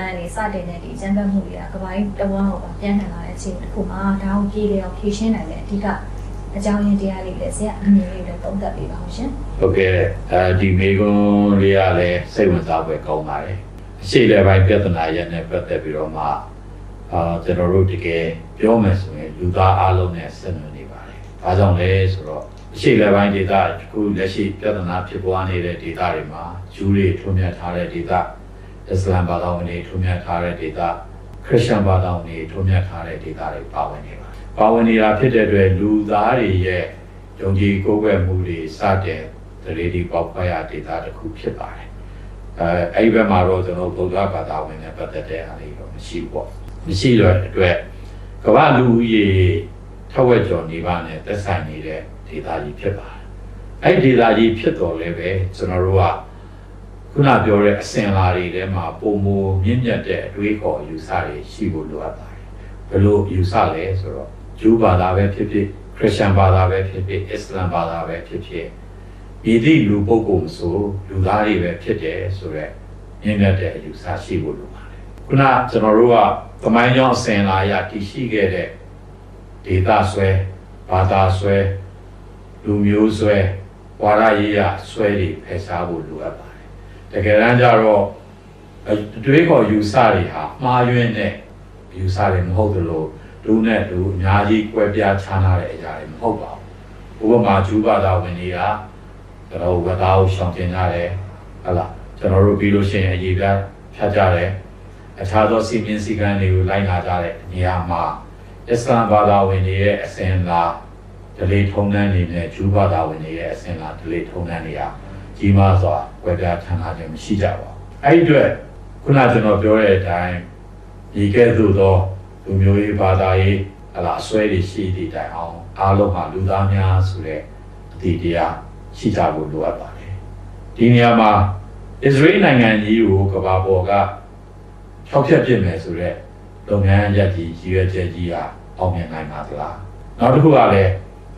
ဆရာရှေ့ဘန်းကနေစတင်တဲ့ဒီအကြမ်းဖက်မှုတွေကကဘာကြီးတဝန်းကိုပါပြန်ထန်လာတဲ့အချိန်တစ်ခုမှာဒါကိုပြေလျော်ဖြေရှင်းနိုင်တဲ့အဓိကအကြောင်းရင်းတရားလေးလည်းဆရာအမြင်လေးတွေသုံးသပ်ပေးပါဦးရှင်ဟုတ်ကဲ့အဲဒီမေကွန်းလေးကလည်းစိတ်ဝင်စားဖွယ်ကောင်းပါတယ်အရှိလည်းပိုင်းပြဿနာရက်နဲ့ပတ်သက်ပြီးတော့မှအာကျွန်တော်တို့တကယ်ပြောမယ်ဆိုရင်လူသားအလုံးနဲ့ဆက်နွယ်နေပါတယ်။ဘာကြောင့်လဲဆိုတော့အရှိလည်းပိုင်းဒေသအခုလက်ရှိပြဿနာဖြစ်ပွားနေတဲ့ဒေသတွေမှာဂျူးတွေထုံးမြတ်ထားတဲ့ဒေသ အစ္စလမ်ဘာသာဝင်တွေထုံးမြတ်ထားတဲ့ဒေသခရစ်ယာန်ဘာသာဝင်တွေထုံးမြတ်ထားတဲ့ဒေသတွေပါဝင်နေပါတယ်။ပါဝင်နေတာဖြစ်တဲ့အတွက်လူသားတွေရဲ့ယုံကြည်ကိုးကွယ်မှုတွေစတဲ့တရေဒီပေါက်ဖွားရဒေသတစ်ခုဖြစ်ပါတယ်။အဲအဲ့ဒီဘက်မှာတော့ကျွန်တော်ဗုဒ္ဓဘာသာဝင်နဲ့ပတ်သက်တဲ့အားလေးတော့မရှိဘူးပေါ့။မရှိတော့အတွက်ကမ္ဘာလူဦးရေထက်ဝက်ကျော်နေပါနဲ့သက်ဆိုင်နေတဲ့ဒေသကြီးဖြစ်ပါတယ်။အဲ့ဒီဒေသကြီးဖြစ်တော်လည်းပဲကျွန်တော်တို့က ခုနပြောတဲ့အစင်လာတွေထဲမှာပုံမမြင့်မြတ်တဲ့အတွေးခေါ်အယူဆတွေရှိဖို့လိုအပ်ပါတယ်။ဘယ်လိုအယူဆလဲဆိုတော့ဂျူးဘာသာပဲဖြစ်ဖြစ်ခရစ်ယာန်ဘာသာပဲဖြစ်ဖြစ်အစ္စလာမ်ဘာသာပဲဖြစ်ဖြစ်ဤသည့်လူပုဂ္ဂိုလ်ဆိုလူသားတွေပဲဖြစ်တယ်ဆိုတော့မြင့်မြတ်တဲ့အယူဆရှိဖို့လိုပါတယ်။ခုနကျွန်တော်တို့ကသမိုင်းကြောင်းအစင်လာရတည်ရှိခဲ့တဲ့ဒေသဆွဲဘာသာဆွဲလူမျိုးဆွဲဝါရရေးရဆွဲတွေဖယ်ရှားဖို့လိုအပ်ပါ တယ်။တကယ်တမ်းကျတော့အတွေးခေါ်ယူဆတွေဟာမှားယွင်းတဲ့ယူဆတွေမဟုတ်သလိုလူနဲ့လူအများကြီးကွဲပြားခြားနာတဲ့အရာတွေမဟုတ်ပါဘူး။ဥပမာဂျူးဘာသာဝင်တွေကကျွန်တော်ဝတ်သားကိုရှောင်ကျင်ကြတယ်ဟတ်လားကျွန်တော်တို့ပြီးလို့ရှိရင်အရေးပြဖြတ်ကြတယ်အခြားသောစီမင်းစည်းကမ်းတွေကိုလိုက်နာကြတဲ့နေရာမှာအစ္စလာမ်ဘာသာဝင်တွေရဲ့အစဉ်လာဒလေထုံးတန်းနေနဲ့ဂျူးဘာသာဝင်တွေရဲ့အစဉ်လာဒလေထုံးတန်းနေရာ ကြီးမားစွာကွဲပြားခြားနာခြင်းမရှိကြပါဘူး။အဲ့ဒီအတွက်ခုနကျွန်တော်ပြောတဲ့အတိုင်းဒီကဲ့သို့သောလူမျိုးရေးဘာသာရေးဟလာအစွဲတွေရှိသည့်တိုင်အောင်အားလုံးဟာလူသားများဆိုတဲ့အတိတရားရှိကြဖို့လိုအပ်ပါတယ်။ဒီနေရာမှာအစ္စရေးနိုင်ငံကြီးကိုကမ္ဘာပေါ်ကဖြောက်ဖြက်ပြစ်မယ်ဆိုတော့လုပ်ငန်းရက်ကြီးရည်ရွယ်ချက်ကြီးဟာအောင်မြင်နိုင်ပါသလား။နောက်တစ်ခုကလည်း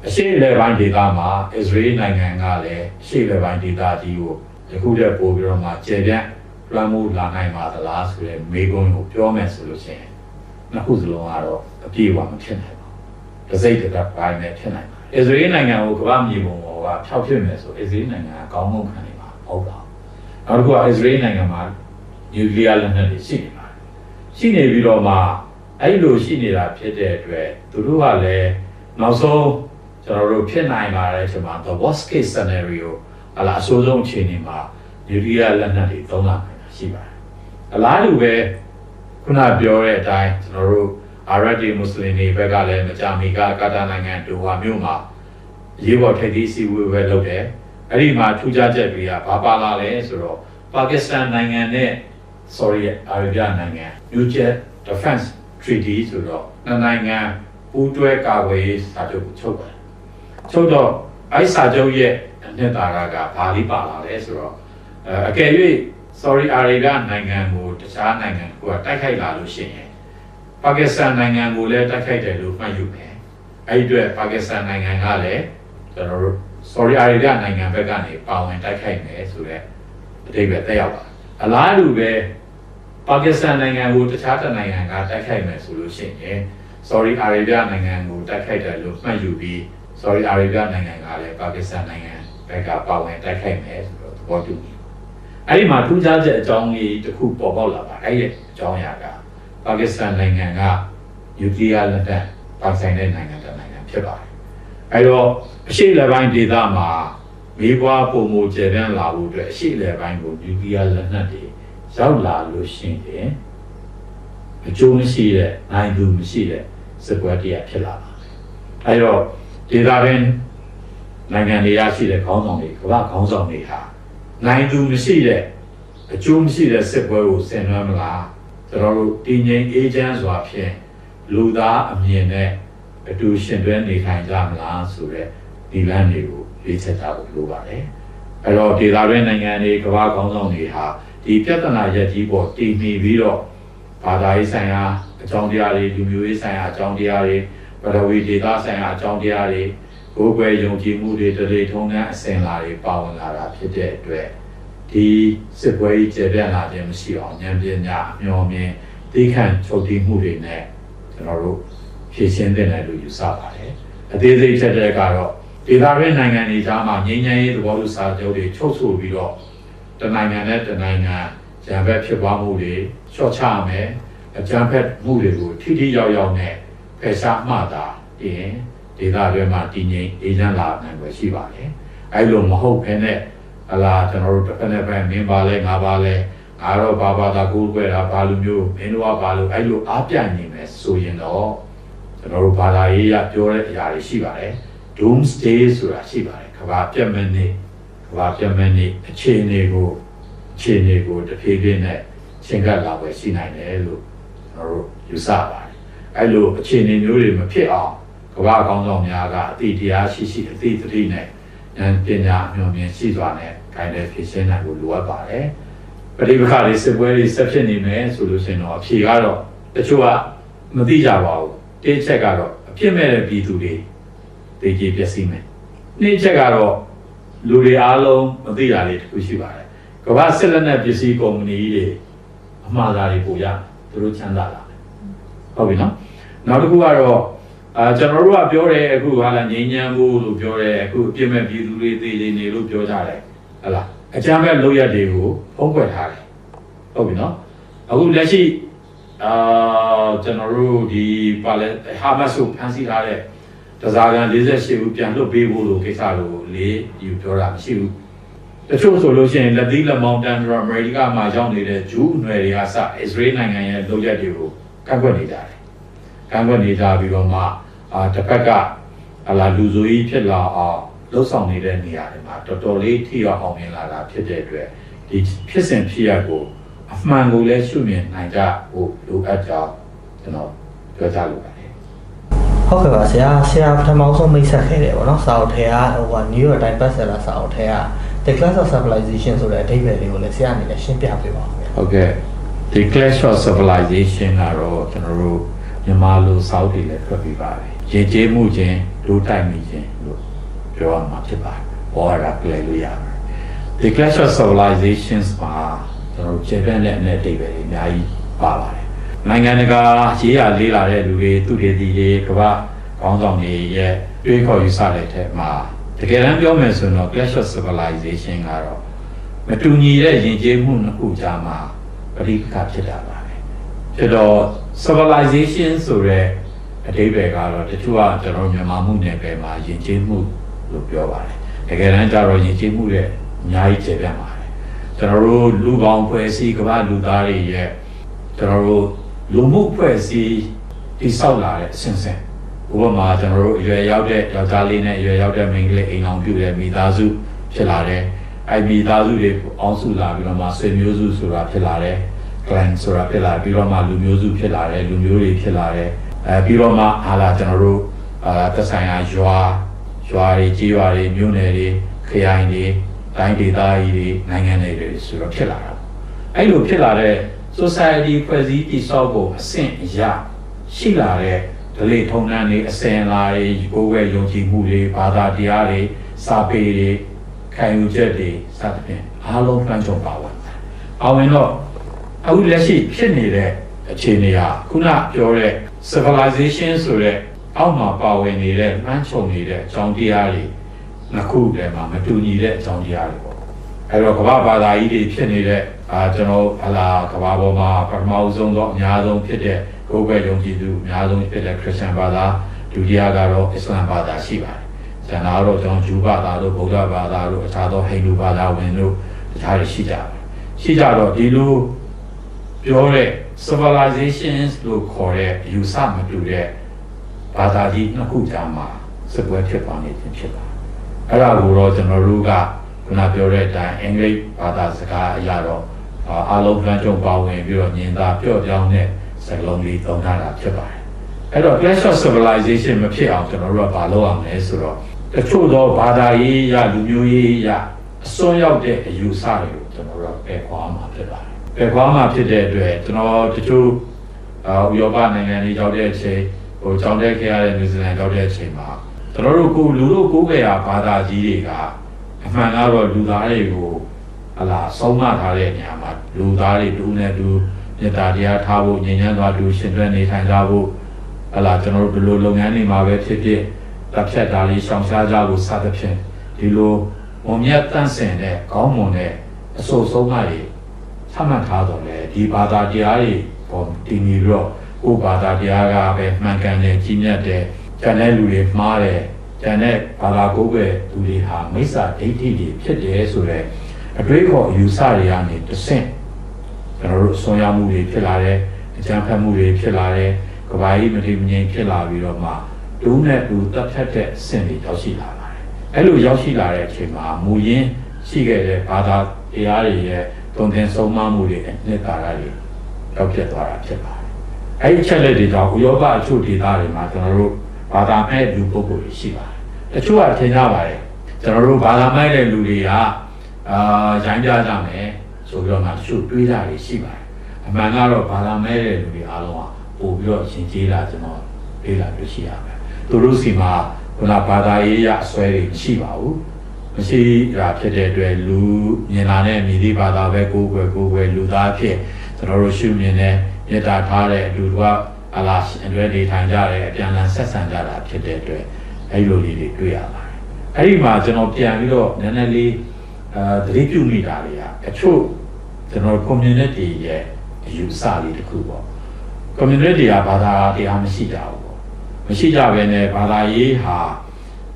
အရှိအလယ်ပိုင်းဒေသမှာအစ္စရေးနိုင်ငံကလည်းအရှိအလယ်ပိုင်းဒေသကြီးကိုယခုတည်းပို့ပြီးတော့မှကျေပြန့်လွှမ်းမိုးလာနိုင်ပါသလားဆိုတဲ့မေးခွန်းကိုပြောမယ်ဆိုလို့ရှိရင်နှစ်ခုစလုံးကတော့အပြည့်အဝမဖြစ်နိုင်ပါဘူး။တစ်စိတ်တစ်ပတ်ပိုင်းနဲ့ဖြစ်နိုင်ပါတယ်။အစ္စရေးနိုင်ငံကိုကမ္ဘာမြေပုံပေါ်ကဖြောက်ဖြစ်မယ်ဆိုအစ္စရေးနိုင်ငံကကောင်းမွန်ခံနေမှာမဟုတ်ပါဘူး။နောက်တစ်ခုကအစ္စရေးနိုင်ငံမှာနျူကလ িয়ার လက်နက်တွေရှိနေပါတယ်။ရှိနေပြီးတော့မှအဲ့လိုရှိနေတာဖြစ်တဲ့အတွက်သူတို့ကလည်းနောက်ဆုံး ကျွန်တော်တို့ဖြစ်နိုင်ပါတယ်ဆိုမှ the worst case scenario အလားအဆိုးဆုံးအခြေအနေမှာနျူကလ িয়ার လက်နက်တွေသုံးလာနိုင်တာရှိပါတယ်။အလားတူပဲခုနပြောတဲ့အတိုင်းကျွန်တော်တို့အာရတ်ဒီမွတ်စလင်တွေဘက်ကလည်းမကြာမီကကာတာနိုင်ငံဒိုဟာမြို့မှာရေးပေါ်ထိပ်သီးစီဝေးပဲလုပ်တယ်။အဲ့ဒီမှာထူးခြားချက်တွေကဘာပါလာလဲဆိုတော့ပါကစ္စတန်နိုင်ငံနဲ့ sorry အာရဗီးနိုင်ငံ Mutual Defense Treaty ဆိုတော့နှစ်နိုင်ငံပူးတွဲကာကွယ်ရေးစာချုပ်ကိုချုပ်ပါတယ်။ ချုပ်တော့အဲ့စာချုပ်ရဲ့အနှစ်သာရကဘာလေးပါလာလဲဆိုတော့အဲအကယ်၍ sorry အာရေဗျနိုင်ငံကိုတခြားနိုင်ငံကတိုက်ခိုက်လာလို့ရှိရင်ပါကစ္စတန်နိုင်ငံကိုလည်းတိုက်ခိုက်တယ်လို့မှတ်ယူမယ်။အဲ့ဒီအတွက်ပါကစ္စတန်နိုင်ငံကလည်းကျွန်တော်တို့ sorry အာရေဗျနိုင်ငံဘက်ကနေပါဝင်တိုက်ခိုက်မယ်ဆိုတော့အတိတ်ပဲတက်ရောက်ပါအလားတူပဲပါကစ္စတန်နိုင်ငံကိုတခြားတစ်နိုင်ငံကတိုက်ခိုက်မယ်ဆိုလို့ရှိရင် sorry အာရေဗျနိုင်ငံကိုတိုက်ခိုက်တယ်လို့မှတ်ယူပြီး sorry အာရေဗျနိုင်ငံကလည်းပါကစ္စတန်နိုင်ငံဘက်ကပါဝင်တိုက်ခိုက်မယ်ဆိုတော့သဘောတူပြီအဲ့ဒီမှာထူးခြားချက်အကြောင်းကြီးတစ်ခုပေါ်ပေါက်လာပါအဲ့ဒီအကြောင်းအရာကပါကစ္စတန်နိုင်ငံကနျူကလ িয়ার လက်နက်ပိုင်ဆိုင်တဲ့နိုင်ငံတစ်နိုင်ငံဖြစ်ပါတယ်အဲ့တော့အရှိလက်ပိုင်းဒေသမှာမိဘွားပုံမူကျေပြန့်လာဖို့အတွက်အရှိလက်ပိုင်းကိုနျူကလ িয়ার လက်နက်တွေရောက်လာလို့ရှိရင်အကျိုးမရှိတဲ့နိုင်သူမရှိတဲ့စစ်ပွဲတရားဖြစ်လာပါတယ်အဲ့တော့ ဒေသတွင်းနိုင်ငံတွေရရှိတဲ့ခေါင်းဆောင်တွေကမ္ဘာခေါင်းဆောင်တွေဟာနိုင်သူမရှိတဲ့အကျိုးမရှိတဲ့စစ်ပွဲကိုဆင်နွှဲမလားကျွန်တော်တို့တည်ငြိမ်အေးချမ်းစွာဖြင့်လူသားအမြင်နဲ့အတူရှင်တွဲနေထိုင်ကြမလားဆိုတဲ့ဒီလမ်းတွေကိုရွေးချယ်ကြဖို့လိုပါတယ်အဲ့တော့ဒေသတွင်းနိုင်ငံတွေကမ္ဘာခေါင်းဆောင်တွေဟာဒီပြဿနာရက်ကြီးပေါ်တည်နေပြီးတော့ဘာသာရေးဆိုင်ရာအကြောင်းတရားတွေလူမျိုးရေးဆိုင်ရာအကြောင်းတရားတွေ ပရဝီဒေသဆိုင်ရာအကြောင်းတရားတွေကိုယ်ွယ်ယုံကြည်မှုတွေတလေထုံးတန်းအစဉ်လာတွေပါဝင်လာတာဖြစ်တဲ့အတွက်ဒီစစ်ပွဲကြီးကျေပြန့်လာခြင်းမရှိအောင်ဉာဏ်ပညာအမျှော်မြင်သိခံချုပ်တည်မှုတွေနဲ့ကျွန်တော်တို့ဖြည့်ရှင်းတဲ့နယ်လို့ယူဆပါတယ်အသေးစိတ်ချက်တဲ့ကတော့ဒေသတွင်းနိုင်ငံတွေကြားမှာငြိမ်းချမ်းရေးသဘောတူစာချုပ်တွေချုပ်ဆိုပြီးတော့တနိုင်ငံနဲ့တနိုင်ငံရန်ဘက်ဖြစ်ပွားမှုတွေလျှော့ချမယ်အကြမ်းဖက်မှုတွေကိုထိထိရောက်ရောက်နဲ့ ဖယ်ရှားမှသာဒီရင်ဒေသတွင်းမှာတည်ငြိမ်အေးချမ်းလာနိုင်ွယ်ရှိပါတယ်အဲလိုမဟုတ်ဘဲနဲ့ဟလာကျွန်တော်တို့တစ်ဖက်နဲ့ဖက်မင်းပါလဲငါပါလဲငါတော့ဘာဘာသာကိုယ်ွယ်တာဘာလူမျိုးမင်းတို့ကဘာလို့အဲလိုအားပြနေမယ်ဆိုရင်တော့ကျွန်တော်တို့ဘာသာရေးရပြောတဲ့အရာတွေရှိပါတယ် doomsday ဆိုတာရှိပါတယ်ကဘာပြတ်မနေကဘာပြတ်မနေအခြေအနေကိုအခြေအနေကိုတဖြည်းဖြည်းနဲ့ရှင်းကပ်လာပဲရှိနိုင်တယ်လို့ကျွန်တော်တို့ယူဆပါတယ် အဲလိုအခြေအနေမျိုးတွေမဖြစ်အောင်ကဘာအကောင်းဆောင်များကအတိတရားရှိရှိအတိအသတိနဲ့ဉာဏ်ပညာအမျှော်မြင်ရှိစွာနဲ့ခိုင်တဲ့ဖြစ်ရှင်းနိုင်ဖို့လိုအပ်ပါတယ်ပဋိပက္ခတွေစစ်ပွဲတွေဆက်ဖြစ်နေမယ်ဆိုလို့ရှိရင်တော့အဖြေကတော့တချို့ကမသိကြပါဘူးတစ်ချက်ကတော့အဖြစ်မဲ့တဲ့ပြည်သူတွေသိကြပျက်စီးမယ်နှစ်ချက်ကတော့လူတွေအားလုံးမသိတာလေးတစ်ခုရှိပါတယ်ကမ္ဘာစစ်လက်နက်ပစ္စည်းကုမ္ပဏီတွေအမှားသားတွေပို့ရသူတို့ချမ်းသာလာတယ် ဟုတ်ပြီနော်နောက်တစ်ခုကတော့အာကျွန်တော်တို့ကပြောတယ်အခုဟာလာငြိမ်းချမ်းဖို့လို့ပြောတယ်အခုအပြစ်မဲ့ပြည်သူတွေသိနေနေလို့ပြောကြတယ်ဟလာအကြမ်းဖက်လုပ်ရက်တွေကိုဖုံးကွယ်ထားတယ်ဟုတ်ပြီနော်အခုလက်ရှိအာကျွန်တော်တို့ဒီပါလဲဟာမတ်စ်ကိုဖမ်းဆီးထားတဲ့တစားကန်48ဦးပြန်လွတ်ပေးဖို့လို့ကိစ္စလို့လေးယူပြောတာမရှိဘူးတချို့ဆိုလို့ရှိရင်လက်သီးလက်မောင်းတန်တော့အမေရိကမှာရောက်နေတဲ့ဂျူးနွယ်တွေကအစအစ္စရေးနိုင်ငံရဲ့လုပ်ရက်တွေကို ကန့်ကွက်နေကြတယ်ကန့်ကွက်နေကြပြီးတော့မှအာတစ်ဖက်ကဟလာလူဆိုကြီးဖြစ်လာအောင်လှုပ်ဆောင်နေတဲ့နေရာတွေမှာတော်တော်လေးထိရောက်အောင်မြင်လာတာဖြစ်တဲ့အတွက်ဒီဖြစ်စဉ်ဖြစ်ရပ်ကိုအမှန်ကိုလည်းရှုမြင်နိုင်ကြဖို့လိုအပ်ကြောင်းကျွန်တော်ပြောကြားလိုပါတယ်ဟုတ်ကဲ့ပါဆရာဆရာပထမဆုံးမိတ်ဆက်ခဲ့တယ်ပေါ့နော်စာအုပ်ထဲကဟိုက New York Times bestseller စာအုပ်ထဲက The Class of Civilization ဆိုတဲ့အဓိပ္ပာယ်လေးကိုလည်းဆရာအနေနဲ့ရှင်းပြပေးပါဦးခင်ဗျာဟုတ်ကဲ့ ဒီ clash of civilization ကတော့ကျွန်တော်တို့မြန်မာလိုစောက်တွေလည်းထွက်ပြီးပါတယ်ရည်ကျေးမှုချင်းလူတိုက်မိချင်းလို့ပြောရမှာဖြစ်ပါတယ်ဘောရတာပြည့်လို့ရပါတယ်ဒီ clash of civilizations မှာကျွန်တော်တို့ကျေပြန့်တဲ့အနဲ့အတိတ်ပဲအများကြီးပါပါတယ်နိုင်ငံတကာရေးရလေးလာတဲ့လူတွေသူတွေဒီတွေကမ္ဘာခေါင်းဆောင်တွေရဲ့တွေးခေါ်ယူဆတဲ့အထက်မှာတကယ်တမ်းပြောမယ်ဆိုရင်တော့ clash of civilization ကတော့မတူညီတဲ့ယဉ်ကျေးမှုနှစ်ခုကြားမှာ ပဋိပက္ခဖြစ်တာပါပဲဖြစ်တော့ civilization ဆိုတဲ့အဓိပ္ပာယ်ကတော့တချို့ကကျွန်တော်တို့မြန်မာမှုနယ်ပယ်မှာယဉ်ကျေးမှုလို့ပြောပါတယ်တကယ်တမ်းကျတော့ယဉ်ကျေးမှုရဲ့အများကြီးကျေပြန့်ပါတယ်ကျွန်တော်တို့လူပေါင်းဖွဲ့စည်းကမ္ဘာလူသားတွေရဲ့ကျွန်တော်တို့လူမှုဖွဲ့စည်းတိဆောက်လာတဲ့အစဉ်စဉ်ဥပမာကျွန်တော်တို့အရွယ်ရောက်တဲ့ယောက်ျားလေးနဲ့အရွယ်ရောက်တဲ့မိန်းကလေးအိမ်အောင်ပြုတဲ့မိသားစုဖြစ်လာတယ်အိုက်ဘီသားစုတွေအောင်းစုလာပြီးတော့မှဆွေမျိုးစုဆိုတာဖြစ်လာတယ်။ clan ဆိုတာဖြစ်လာပြီးတော့မှလူမျိုးစုဖြစ်လာတယ်လူမျိုးတွေဖြစ်လာတယ်။အဲပြီးတော့မှဟာလာကျွန်တော်တို့အာသက်ဆိုင်ရာရွာရွာတွေကြီးရွာတွေမြို့နယ်တွေခရိုင်တွေတိုင်းဒေသကြီးတွေနိုင်ငံတွေတွေဆိုတော့ဖြစ်လာတာ။အဲ့လိုဖြစ်လာတဲ့ society ဖွဲ့စည်းတည်ဆောက်ဖို့အဆင့်အရရှိလာတဲ့ဒလိထုံနှန်းတွေအစင်လာတွေကိုယ်ဝဲယုံကြည်မှုတွေဘာသာတရားတွေစာပေတွေခံယူချက်တွေစသဖြင့်အားလုံးနှံ့ချုံပါဝင်တယ်။ပါဝင်တော့ အခုလက်ရှိဖြစ်နေတဲ့အခြေအနေဟာခုနပြောတဲ့ civilization ဆိုတဲ့အောက်မှာပါဝင်နေတဲ့နှံ့ချုံနေတဲ့အကြောင်းတရားတွေနှစ်ခုတည်းမှာမတူညီတဲ့အကြောင်းတရားတွေပေါ့။အဲတော့ကမ္ဘာဘာသာကြီးတွေဖြစ်နေတဲ့အာကျွန်တော်ဟလာကမ္ဘာပေါ်မှာပထမဆုံးသောအများဆုံးဖြစ်တဲ့ကိုယ်ပဲယုံကြည်သူအများဆုံးဖြစ်တဲ့ခရစ်ယာန်ဘာသာဒုတိယကတော့အစ္စလာမ်ဘာသာရှိပါတယ်။ကျန်တာတော့ကျွန်တော်ဂျူးဘာသာတို့ဗုဒ္ဓဘာသာတို့အခြားသောဟိန္ဒူဘာသာဝင်တို့တခြားတွေရှိကြတယ်။ရှိကြတော့ဒီလို ပြောတဲ့ civilizations လို့ခေါ်တဲ့အယူဆမတူတဲ့ဘာသာကြီးနှစ်ခုကြားမှာစပွဲဖြစ်ပါနေခြင်းဖြစ်ပါတယ်။အဲ့ဒါကိုတော့ကျွန်တော်တို့ကခုနပြောတဲ့အတိုင်းအင်္ဂလိပ်ဘာသာစကားအရတော့အာအားလုံးကကြုံပါဝင်ပြီးတော့ညင်သာပြော့ပြောင်းတဲ့စကားလုံးလေးသုံးထားတာဖြစ်ပါတယ်။အဲ့တော့ clash of civilization မဖြစ်အောင်ကျွန်တော်တို့ကဘာလုပ်ရမလဲဆိုတော့တချို့သောဘာသာရေးရလူမျိုးရေးရအစွန်းရောက်တဲ့အယူဆတွေကိုကျွန်တော်တို့ကပယ်ခွာမှာဖြစ်ပါတယ်။ ပယ်ခွာမှာဖြစ်တဲ့အတွက်ကျွန်တော်တချို့အာဥရောပနိုင်ငံတွေရောက်တဲ့အချိန်ဟိုကြောင်းတက်ခဲ့ရတဲ့နယူးဇီလန်ရောက်တဲ့အချိန်မှာကျွန်တော်တို့ကိုလူတို့ကိုးခဲ့ရဘာသာကြီးတွေကအမှန်ကတော့လူသားတွေကိုအလာဆုံးမထားတဲ့နေရာမှာလူသားတွေတူနဲ့တူမေတ္တာတရားထားဖို့ညဉ့်ညမ်းစွာတူရှင်သွဲနေထိုင်ကြဖို့ဟလာကျွန်တော်တို့ဒီလိုလုပ်ငန်းတွေမှာပဲဖြစ်ဖြစ်တပ်ဖြတ်တာလေးရှောင်ရှားကြဖို့စသဖြင့်ဒီလိုမုံမြတ်တန့်စင်တဲ့ကောင်းမွန်တဲ့အဆိုဆုံးမတွေ ဆမှတ်ထားတော့လေဒီဘာသာတရားတွေပေါ်တည်နေပြီးတော့ကိုယ်ဘာသာတရားကပဲမှန်ကန်တယ်ကြီးမြတ်တယ်ကျန်တဲ့လူတွေမှားတယ်ကျန်တဲ့ဘာသာကိုယ်ပဲလူတွေဟာမိစ္ဆာဒိဋ္ဌိတွေဖြစ်တယ်ဆိုတော့အတွေးခေါ်အယူဆတွေကနေတဆင့်ကျွန်တော်တို့ဆွမ်းရမှုတွေဖြစ်လာတယ်အကြံဖတ်မှုတွေဖြစ်လာတယ်ကဘာကြီးမတိမငြိမ်ဖြစ်လာပြီးတော့မှဒုနဲ့ဒုတက်ထက်တဲ့အဆင့်တွေရောက်ရှိလာပါတယ်အဲ့လိုရောက်ရှိလာတဲ့အချိန်မှာမူရင်းရှိခဲ့တဲ့ဘာသာတရားတွေရဲ့ တုံသင်ဆုံးမမှုတွေအနှစ်သာရတွေရောက်ပြတ်သွားတာဖြစ်ပါတယ်အဲ့ဒီအချက်လက်တွေကြောင့်ဥရောပအချို့ဒေသတွေမှာကျွန်တော်တို့ဘာသာမဲ့လူပုဂ္ဂိုလ်တွေရှိပါတယ်တချို့ကထင်ကြပါတယ်ကျွန်တော်တို့ဘာသာမဲ့တဲ့လူတွေကအာရိုင်းပြကြမယ်ဆိုပြီးတော့မှတချို့တွေးတာတွေရှိပါတယ်အမှန်ကတော့ဘာသာမဲ့တဲ့လူတွေအားလုံးကပို့ပြီးတော့ရှင်ကျေးလာကျွန်တော်လေ့လာတွေ့ရှိရမယ်သူတို့စီမှာခုနဘာသာရေးရအစွဲတွေမရှိပါဘူး မရှိတာဖြစ်တဲ့အတွက်လူမြင်လာတဲ့မြည်သည့်ဘာသာပဲကိုယ်ွယ်ကိုယ်ွယ်လူသားဖြစ်ကျွန်တော်တို့ရှုမြင်တဲ့မေတ္တာထားတဲ့လူတို့ကအလားအလွဲနေထိုင်ကြတယ်အပြန်အလှန်ဆက်ဆံကြတာဖြစ်တဲ့အတွက်အဲ့လိုလေးတွေတွေ့ရပါတယ်အဲ့ဒီမှာကျွန်တော်ပြန်ပြီးတော့နည်းနည်းလေးအာသတိပြုမိတာတွေကအချို့ကျွန်တော် community ရဲ့အယူအဆလေးတစ်ခုပေါ့ community ကဘာသာတရားမရှိကြဘူးပေါ့မရှိကြဘဲနဲ့ဘာသာရေးဟာ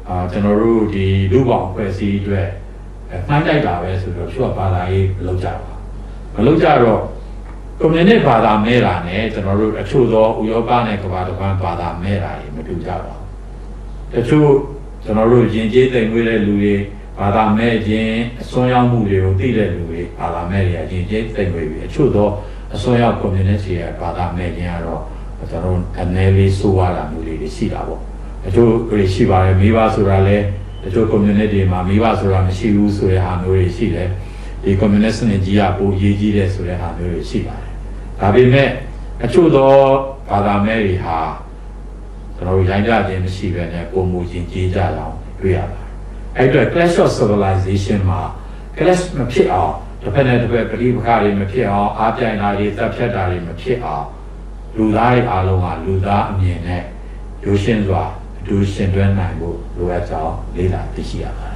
အာကျွန်တော်တို့ဒီလူပေါင်းဖွဲ့စည်းအတွက်အဲမှန်းတိုက်တာပဲဆိုတော့သူကဘာသာရေးမလုပ်ကြပါဘူးမလုပ်ကြတော့ community ဘာသာမဲတာနဲ့ကျွန်တော်တို့အချို့သောဥရောပနဲ့ကမ္ဘာတစ်ပတ်ဘာသာမဲတာတွေမတူကြပါဘူးတချို့ကျွန်တော်တို့ယဉ်ကျေးသိမ်မွေးတဲ့လူတွေဘာသာမဲခြင်းအစွမ်းရောက်မှုတွေကိုသိတဲ့လူတွေဘာသာမဲတွေကယဉ်ကျေးသိမ်မွေးပြီးအချို့သောအစွမ်းရောက် community ရဲ့ဘာသာမဲခြင်းကတော့ကျွန်တော်တို့အနေလေးစိုးရတာမျိုးလေးတွေရှိတာပေါ့ တချို့တွေရှိပါတယ်မိဘဆိုတာလဲတချို့ community မှာမိဘဆိုတာမရှိဘူးဆိုတဲ့ဟာမျိုးတွေရှိတယ်ဒီ communist နဲ့ကြီးကပိုရေးကြီးတဲ့ဆိုတဲ့ဟာမျိုးတွေရှိပါတယ်ဒါပေမဲ့အချို့သောဘာသာမဲတွေဟာကျွန်တော်တို့ရိုင်းကြခြင်းမရှိဘဲနဲ့ပုံမူချင်းကြီးကြအောင်တွေ့ရပါတယ်အဲ့အတွက် clash of civilization မှာ clash မဖြစ်အောင်တစ်ဖက်နဲ့တစ်ဖက်ပြိပခါတွေမဖြစ်အောင်အားပြိုင်တာတွေတပ်ဖြတ်တာတွေမဖြစ်အောင်လူသားတွေအားလုံးကလူသားအမြင်နဲ့ရိုးရှင်းစွာ အတူရှင်တွဲနိုင်ဖို့လိုအပ်ကြောင်းလေ့လာသိရှိရပါတယ်